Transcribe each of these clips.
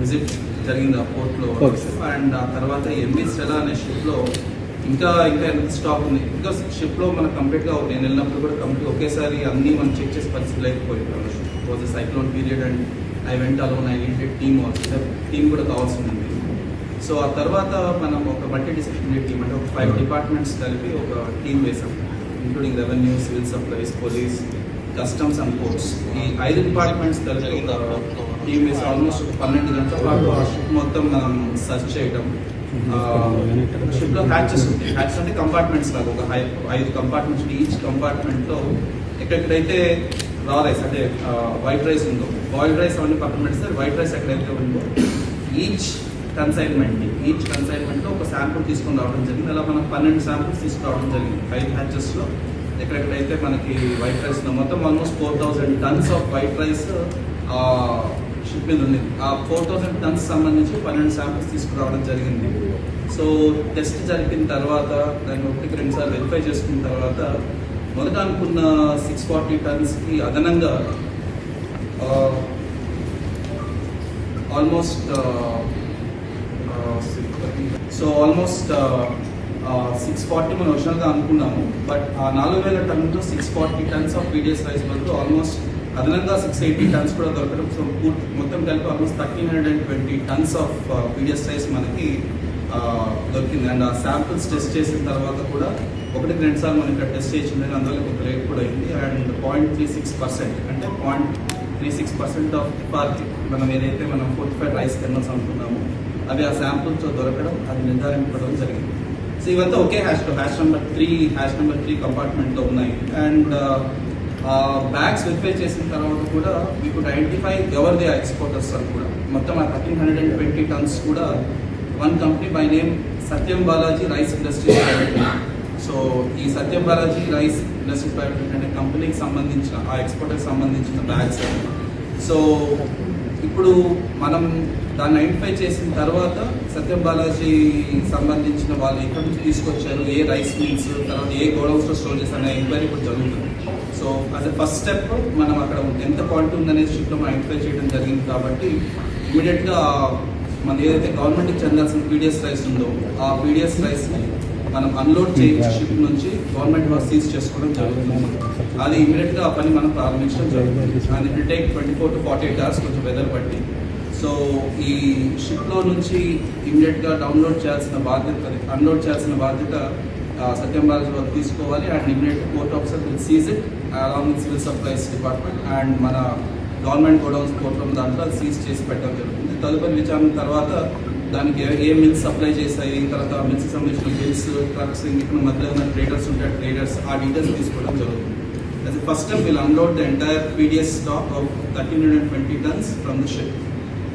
Visit జరిగింది ఆ పోర్ట్లో. And ఆ తర్వాత ఎంబీ స్టెలా అనే షిప్లో ఇంకా ఇంకా ఎంత స్టాక్ ఉంది? బికాస్ షిప్లో మనకు కంప్లీట్గా నేను వెళ్ళినప్పుడు కూడా కంప్లీట్ ఒకేసారి అన్నీ మనం చెక్ చేసే పరిస్థితి లేకపోయింది was cyclone period and I went alone I needed team also team కూడా కావాల్సి ఉంది సో ఆ తర్వాత మనం ఒక మల్టీ డిసిప్లినరీ టీమ్ అంటే ఒక ఫైవ్ డిపార్ట్మెంట్స్ కలిపి ఒక టీం వేసాం including revenue civil supplies police customs and ports ఈ ఐదు డిపార్ట్మెంట్స్ కలిపి ఒక టీం వేసి ఆల్మోస్ట్ ఒక పన్నెండు గంటల పాటు ఆ షిప్ మొత్తం మనం సర్చ్ చేయడం షిప్లో హ్యాచెస్ ఉంటాయి. హ్యాచెస్ అంటే కంపార్ట్మెంట్స్ లాగా ఒక ఐదు కంపార్ట్మెంట్స్ ఈచ్ కంపార్ట్మెంట్లో ఎక్కడెక్కడైతే రా రైస్ అంటే వైట్ రైస్ ఉందో బాయిల్డ్ రైస్ అవన్నీ పక్కన పెడితే వైట్ రైస్ ఎక్కడైతే ఉందో ఈచ్ కన్సైన్మెంట్ ఈచ్ కన్సైన్మెంట్లో ఒక శాంపుల్ తీసుకొని రావడం జరిగింది. అలా మనం పన్నెండు శాంపుల్స్ తీసుకురావడం జరిగింది. ఫైవ్ హ్యాచెస్లో ఎక్కడెక్కడైతే మనకి వైట్ రైస్ ఉందో మొత్తం almost four thousand tons of white rice ship మీద ఉంది. ఆ ఫోర్ థౌసండ్ టన్స్ సంబంధించి పన్నెండు శాంపుల్స్ తీసుకురావడం జరిగింది. సో టెస్ట్ జరిపిన తర్వాత దాన్ని ఒకటికి రెండు సార్లు వెరిఫై చేసుకున్న తర్వాత మొదట అనుకున్న సిక్స్ ఫార్టీ టన్స్కి అదనంగా almost so almost six forty మనం ఒరిజినల్గా అనుకున్నాము. బట్ ఆ నాలుగు వేల టన్తో six forty tons of PDS rice వరకు ఆల్మోస్ట్ అదనంగా సిక్స్ ఎయిటీ టన్స్ కూడా దొరకడం. సో పూర్తి మొత్తం కలిపి almost thirteen hundred and twenty tons of PDS rice మనకి దొరికింది. అండ్ ఆ శాంపిల్స్ టెస్ట్ చేసిన తర్వాత కూడా ఒకటి రెండు సార్లు మనం ఇక్కడ టెస్ట్ చేసి ఉండేది అందువల్ల కొంత రేట్ కూడా అయింది. And point three six percent అంటే point three six percent of party మనం ఏదైతే మనం ఫోర్టీ ఫైవ్ రైస్ కెర్నల్స్ అనుకున్నామో అవి ఆ శాంపుల్తో దొరకడం అది నిర్ధారించడం జరిగింది. సో ఇవంతా ఒకే hash hash number three hash number three కంపార్ట్మెంట్లో ఉన్నాయి. అండ్ బ్యాగ్స్ వెరిఫై చేసిన తర్వాత కూడా we could identify ever they exporters అని కూడా. మొత్తం ఆ thirteen hundred and twenty tons కూడా one company by name Satyam Balaji rice industries so ఈ Satyam Balaji rice industries private limited అనే కంపెనీకి సంబంధించిన ఆ ఎక్స్పోర్టర్కి సంబంధించిన బ్యాగ్స్ సో ఇప్పుడు మనం దాన్ని ఐడెంటిఫై చేసిన తర్వాత సత్యం బాలాజీ సంబంధించిన వాళ్ళు ఎక్కడి నుంచి తీసుకొచ్చారు ఏ రైస్ మిల్స్ తర్వాత ఏ గోడౌన్స్లో స్టోర్ చేశారు అనే ఎంక్వైరీ ఇప్పుడు జరుగుతుంది. సో అస్ ఫస్ట్ స్టెప్ మనం అక్కడ ఎంత క్వాలిటీ ఉందనేది షిప్లో మనం ఐడెంటిఫై చేయడం జరిగింది కాబట్టి ఇమీడియట్గా మన ఏదైతే గవర్నమెంట్కి చెందాల్సిన పీడిఎస్ రైస్ ఉందో ఆ పీడిఎస్ రైస్ని మనం అన్లోడ్ చేయించి షిప్ నుంచి గవర్నమెంట్ వారు సీజ్ చేసుకోవడం జరుగుతుంది. అది ఇమీడియట్గా ఆ పని మనం ప్రారంభించడం జరుగుతుంది. And it take twenty four to forty eight hours కొంచెం వెదర్ బట్టి. సో ఈ షిప్లో నుంచి ఇమీడియట్గా డౌన్లోడ్ చేయాల్సిన బాధ్యత అన్లోడ్ చేయాల్సిన బాధ్యత సత్యం బాలాజీ వర్క్ తీసుకోవాలి. And immediate court officer will seize it along with civil supplies department and మన గవర్నమెంట్ గోడౌన్స్ కోర్టులో దాంట్లో సీజ్ చేసి పెట్టడం జరుగుతుంది. తదుపరి విచారణ తర్వాత దానికి ఏ- మిల్స్ సప్లై చేశాయి తర్వాత మిల్స్కి సంబంధించిన బిల్స్ ట్రక్స్ ఇక్కడ మధ్యలో ఉన్న ట్రేడర్స్ ఉంటాయి ట్రేడర్స్ ఆ డీటెయిల్స్ తీసుకోవడం జరుగుతుంది. As a first step we'll unload the entire PDS stock of 1320 tons from the ship.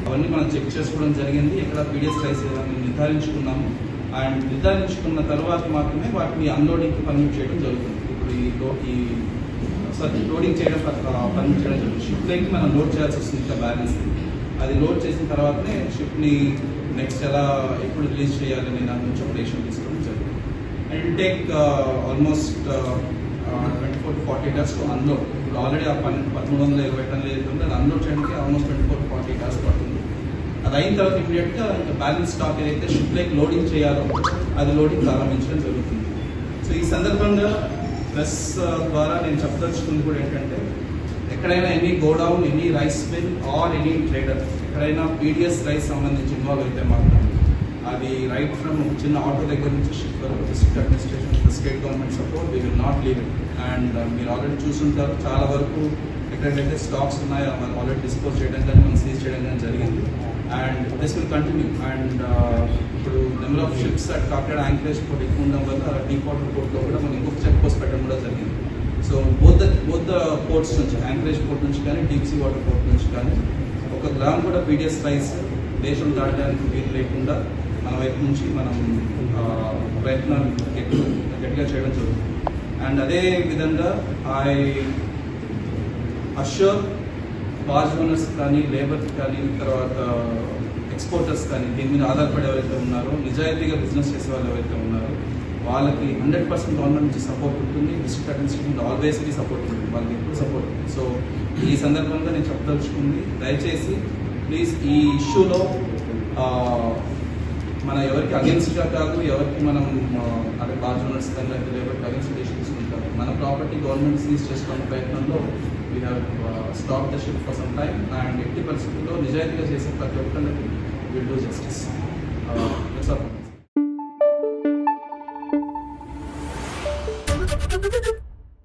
అవన్నీ మనం చెక్ చేసుకోవడం జరిగింది. ఎక్కడ పీడిఎస్ రైస్ అని నిర్ధారించుకున్నాము. అండ్ నిర్ధారించుకున్న తర్వాత మాత్రమే వాటిని అన్లోడింగ్కి పర్మిట్ చేయడం జరుగుతుంది. ఇప్పుడు ఈ లో- ఈ సారీ లోడింగ్ చేయడం పర్మిట్ చేయడం జరుగుతుంది. షిఫ్ట్ షిప్లోకి మనం లోడ్ చేయాల్సి వస్తుంది ఇంకా బ్యాలెన్స్ అది లోడ్ చేసిన తర్వాతనే షిఫ్ట్ని నెక్స్ట్ ఎలా ఎప్పుడు రిలీజ్ చేయాలని దాని నుంచి ఒక డెసిషన్ తీసుకోవడం జరుగుతుంది. And take almost twenty four to forty days to unload ఇప్పుడు ఆల్రెడీ ఆ పన్నెండు పదమూడు వందల ఇరవై టన్నులు ఏదైతే ఉందో అది అన్లోడ్ చేయడం almost twenty four to forty days పడుతుంది అది అయిన తర్వాత ఇమీడియట్గా ఇంకా బ్యాలెన్స్ స్టాక్ ఏదైతే షిప్ లైక్ లోడింగ్ చేయాలో అది లోడింగ్ ప్రారంభించడం జరుగుతుంది. సో ఈ సందర్భంగా ప్రెస్ uh, ద్వారా నేను చెప్పదలుచుకుంది కూడా ఏంటంటే ఎక్కడైనా any godown any rice mill or any trader ఎక్కడైనా పీడిఎస్ రైస్ సంబంధించి ఇన్వాల్వ్ అయితే మాత్రం అది రైట్ ఫ్రమ్ చిన్న ఆటో దగ్గర నుంచి షిప్ వరకు district administration state government support we will not leave it and మీరు ఆల్రెడీ చూసుంటారు చాలా వరకు ఎక్కడైతే స్టాక్స్ ఉన్నాయో మనం ఆల్రెడీ డిస్పోజ్ చేయడం కానీ మనం సీజ్ చేయడం కానీ జరిగింది. And this will continue and ఇప్పుడు number of ships at Kakinada anchorage port ఎక్కువ ఉండడం వల్ల డీప్ వాటర్ పోర్ట్లో కూడా మనం ఇంకొక చెక్ పోస్ట్ పెట్టడం కూడా జరిగింది. So both the both the ports నుంచి యాంకరేజ్ పోర్ట్ నుంచి కానీ డీప్ సీ వాటర్ పోర్ట్ నుంచి కానీ ఒక గ్రామ్ కూడా పీడిఎస్ రైస్ దేశం దాటడానికి వీలు లేకుండా మన వైపు నుంచి మనం ప్రయత్నాలు ఎక్కువ గట్టిగా చేయడం జరుగుతుంది. అండ్ అదే విధంగా ఐ అష్యూర్ బాజ్ ఓనర్స్ కానీ లేబర్ కానీ తర్వాత uh, ఎక్స్పోర్టర్స్ కానీ దీని మీద ఆధారపడే ఎవరైతే ఉన్నారో నిజాయితీగా బిజినెస్ చేసే వాళ్ళు ఎవరైతే ఉన్నారో వాళ్ళకి హండ్రెడ్ పర్సెంట్ గవర్నమెంట్ నుంచి సపోర్ట్ ఉంటుంది. District administration always be support ఉంటుంది. వాళ్ళకి ఎప్పుడు సపోర్ట్ ఉంటుంది సో ఈ సందర్భంగా నేను చెప్పదలుచుకుంది దయచేసి ప్లీజ్ ఈ ఇష్యూలో uh, మన ఎవరికి అగెన్స్ట్గా కాదు ఎవరికి మనం uh, అదే బార్ కానీ లేకపోతే ఎవరికి అగెన్స్ట్ తీసుకుంటారు మన ప్రాపర్టీ గవర్నమెంట్ సీజ్ చేసుకున్న ప్రయత్నంలో we have stop the ship for some time and ఎట్టి పరిస్థితుల్లో నిజాయితీగా చేసిన ప్రతి ఒక్కరికి విల్ డూ జస్టిస్ ఇట్స్